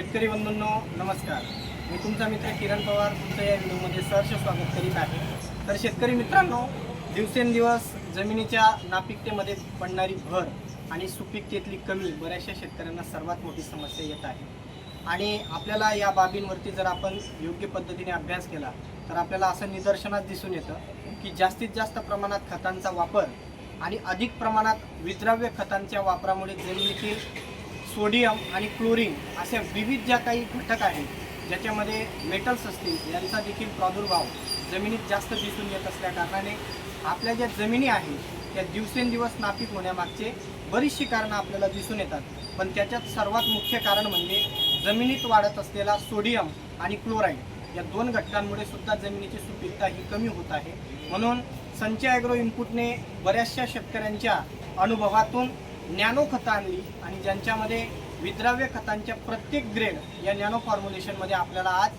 शेतकरी बंधूंनो नमस्कार. मी तुमचा मित्र किरण पवार तुमचं या व्हिडिओमध्ये सहर्ष स्वागत करीत आहे. तर शेतकरी मित्रांनो दिवसेंदिवस जमिनीच्या नापिकतेमध्ये पडणारी भर आणि सुपीकतेतली कमी बऱ्याचशा शेतकऱ्यांना सर्वात मोठी समस्या येत आहे. आणि आपल्याला या बाबींवरती जर आपण योग्य पद्धतीने अभ्यास केला तर आपल्याला असं निदर्शनात दिसून येतं की जास्तीत जास्त प्रमाणात खतांचा वापर आणि अधिक प्रमाणात विद्राव्य खतांच्या वापरामुळे जमिनीतील सोडियम आणि क्लोरीन अशा विविध ज्या काही घटक आहेत ज्याच्यामध्ये मेटल्स असतील यांचा देखील प्रादुर्भाव जमिनीत जास्त दिसून येत असल्या कारणाने आपल्या ज्या जमिनी आहेत त्या दिवसेंदिवस नापीक होण्यामागचे बरीचशी कारणं आपल्याला दिसून येतात. पण त्याच्यात सर्वात मुख्य कारण म्हणजे जमिनीत वाढत असलेला सोडियम आणि क्लोराईड या दोन घटकांमुळे सुद्धा जमिनीची सुपीकता ही कमी होत आहे. म्हणून संचय ॲग्रो इनपुटने बऱ्याचशा शेतकऱ्यांच्या अनुभवातून नॅनो खतं आणली आणि ज्यांच्यामध्ये विद्राव्य खतांच्या प्रत्येक ग्रेड या नॅनो फॉर्म्युलेशनमध्ये आपल्याला आज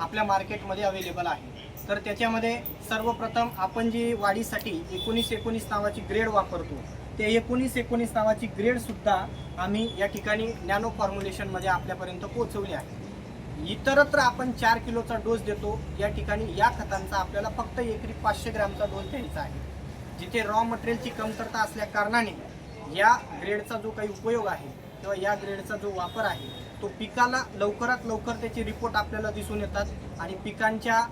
आपल्या मार्केटमध्ये अवेलेबल आहे. तर त्याच्यामध्ये सर्वप्रथम आपण जी वाढीसाठी एकोणीस एकोणीस नावाची ग्रेड वापरतो ते एकोणीस एकोणीस नावाची ग्रेडसुद्धा आम्ही या ठिकाणी नॅनो फॉर्म्युलेशनमध्ये आपल्यापर्यंत पोहोचवली आहे. इतरत्र आपण चार किलोचा डोस देतो या ठिकाणी या खतांचा आपल्याला फक्त एकरी पाचशे ग्रॅमचा डोस द्यायचा आहे. जिथे रॉ मटेरियलची कमतरता असल्या कारणाने या ग्रेडचा जो काही उपयोग आहे किंवा या ग्रेडचा जो वापर आहे तो पिकाला लवकरात लवकर त्याचे रिपोर्ट आपल्याला दिसून येतात आणि पिकांच्या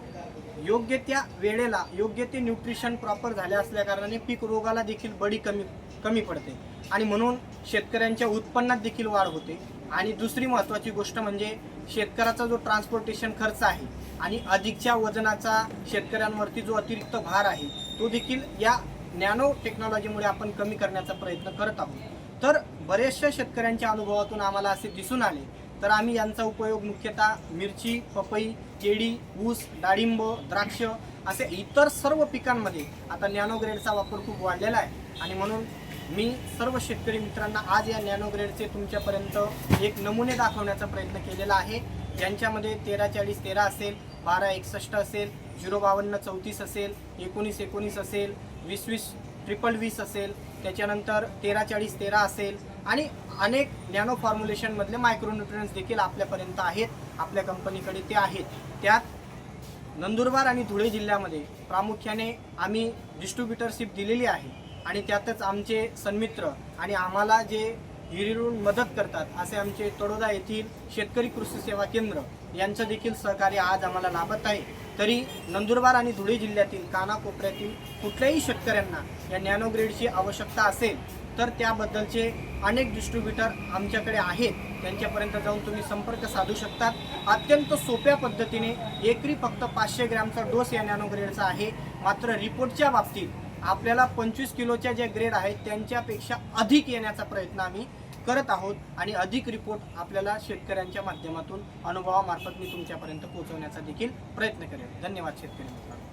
योग्य त्या वेळेला योग्य ते न्यूट्रिशन प्रॉपर झाल्या असल्याकारणाने पीक रोगाला देखील बडी कमी कमी पडते. आणि म्हणून शेतकऱ्यांच्या उत्पन्नात देखील वाढ होते. आणि दुसरी महत्त्वाची गोष्ट म्हणजे शेतकऱ्याचा जो ट्रान्सपोर्टेशन खर्च आहे आणि अधिकच्या वजनाचा शेतकऱ्यांवरती जो अतिरिक्त भार आहे तो देखील या नॅनो टेक्नॉलॉजीमुळे आपण कमी करण्याचा प्रयत्न करत आहोत. तर बरेचशा शेतकऱ्यांच्या अनुभवातून आम्हाला असे दिसून आले. तर आम्ही यांचा उपयोग मुख्यतः मिरची पपई केळी ऊस डाळिंब द्राक्ष असे इतर सर्व पिकांमध्ये आता नॅनो ग्रेडचा वापर खूप वाढलेला आहे. आणि म्हणून मी सर्व शेतकरी मित्रांना आज या नॅनो ग्रेडचे तुमच्यापर्यंत एक नमुने दाखवण्याचा प्रयत्न केलेला आहे. ज्यांच्यामध्ये तेरा चाळीस तेरा असेल बारा एकसष्ट असेल झिरो बावन्न चौतीस असेल एकोणीस एकोणीस असेल वीस वीस ट्रिपल वीस असेल त्याच्यानंतर तेरा चाळीस तेरा असेल आणि अनेक नॅनो फॉर्म्युलेशनमधले मायक्रोन्युट्रियन्स देखील आपल्यापर्यंत आहेत आपल्या कंपनीकडे ते आहेत. त्यात नंदुरबार आणि धुळे जिल्ह्यामध्ये प्रामुख्याने आम्ही डिस्ट्रीब्युटरशिप दिलेली आहे आणि त्यातच आमचे सन्मित्र आणि आम्हाला जे हिरिरून मदत करतात असे आमचे तडोदा येथील शेतकरी कृषी सेवा केंद्र यांचं देखील सहकार्य आज आम्हाला लाभत आहे. तरी नंदुरबार आणि धुळे जिल्ह्यातील कानाकोपऱ्यातील कुठल्याही शेतकऱ्यांना या नॅनोग्रेडची आवश्यकता असेल तर त्याबद्दलचे अनेक डिस्ट्रीब्युटर आमच्याकडे आहेत. त्यांच्यापर्यंत जाऊन तुम्ही संपर्क साधू शकतात. अत्यंत सोप्या पद्धतीने एकरी फक्त पाचशे ग्रॅमचा डोस या नॅनोग्रेडचा आहे. मात्र रिपोर्टच्या बाबतीत आपल्याला पंचवीस किलोच्या ज्या ग्रेड आहेत त्यांच्यापेक्षा अधिक येण्याचा प्रयत्न आम्ही करत आहोत आणि अधिक रिपोर्ट आपल्याला शेतकऱ्यांच्या माध्यमातून अनुभवामार्फत मी तुमच्यापर्यंत पोहोचवण्याचा देखील प्रयत्न करेन. धन्यवाद शेतकरी मित्रांनो.